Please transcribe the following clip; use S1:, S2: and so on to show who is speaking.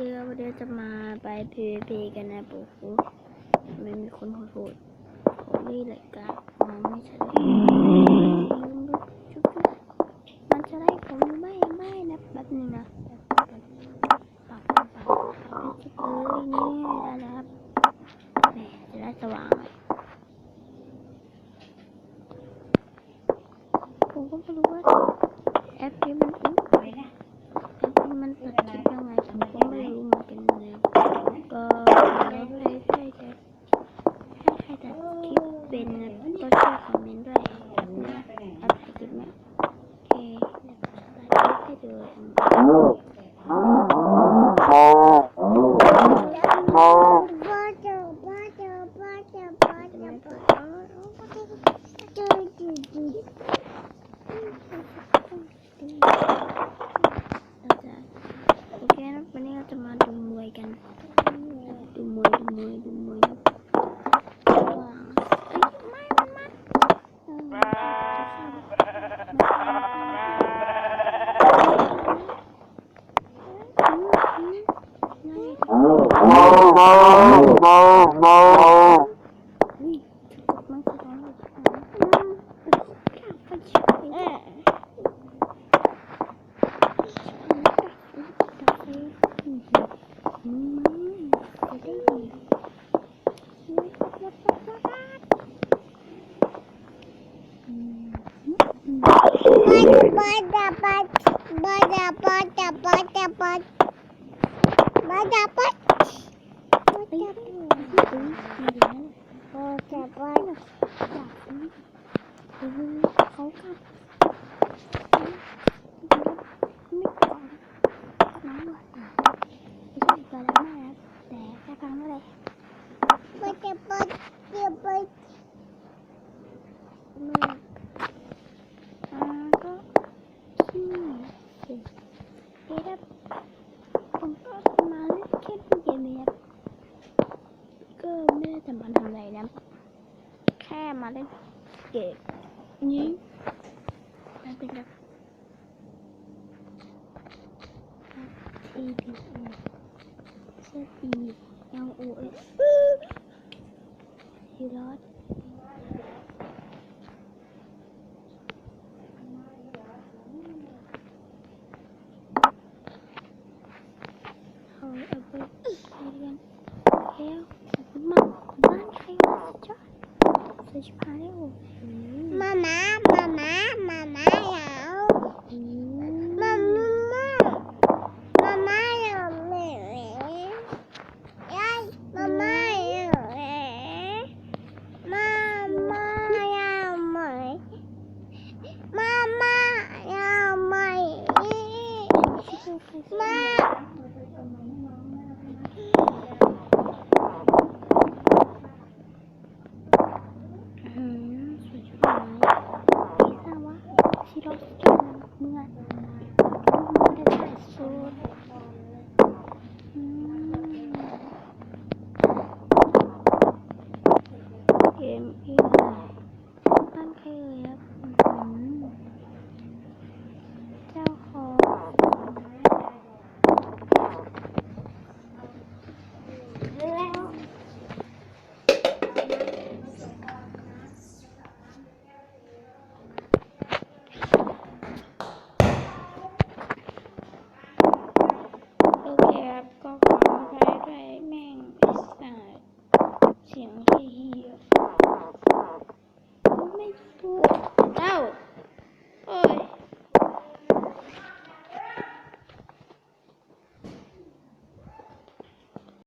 S1: ครับวันนี้จะมาไป PVP กันนะปุ๊บไม่มีคนโหดๆผมนี่แหละกะมองไม่ชัดเลยมันจะได้ผมไม่ไม่นะแป๊บนึงนะปับปับปับปับเอ้ยนี่ได้แล้วครับแหมจะได้สว่างผมก็ไม่รู้ว่าแอปนี้มันอุ๊ย
S2: ไปนะ
S1: แอปนี้มันตัดคลิปยังไงผมก็ไม่รู้เหมือนกันเลยก็แล้วให้ใครจะให้ใครตัดคลิป เป็นนะก็ช่วยคอมเมนต์ด้วยนะแอปถ่ายคลิปไหมโอเคเดี๋ยวตัดคลิปให้ดูเราจะโอเคนะวันนี้เราจะมาดูมวยกันดูมวยดูมวยดูมวยนะระหว่างเอ้ยไม่มันมาเออจะเข้าอืมอืมนั่นไง อุ้ ไปช่วยเอ๊ะอืมจะได้ยินอืมอืมไปยัดด้วยอุ้ยมีเหรียญอยากซื้อเออเขากลับไม่ก่อนน้องว่าไม่ใช่เกิดแล้วแม่ครับแต่แค่พังเท่าไหร่แม่อ่าก็ขี้เสียเอ๊ะครับผมก็มาเล่นแค่เกมนี้ครับก็ไม่ได้ จะมาทำอะไรนะ แค่มาเล่นเกมนี้นั่นเป็นแบบทีพีเอเซตีเอลโอเอทีรอดเอาเอาไปเรียน แล้วขอบคุณมากบ้านใครวะสุดยอดสุดพายแล้วอืม
S3: Mama, mama, mama, nào?
S1: อืม
S3: Mama, mama, nào mẹ mẹ? Đây, mama, nào mẹ? Mama, nào mẹ? Mama, nào mẹ?
S1: ชิคกี้พาย
S3: Ma,
S1: อืมสุดยอดพี่สาวะชิโร่สุดยอดเมื่อมันได้ถ่ายสุดอืม เกมอีกบ้านใครเอ่ยครับ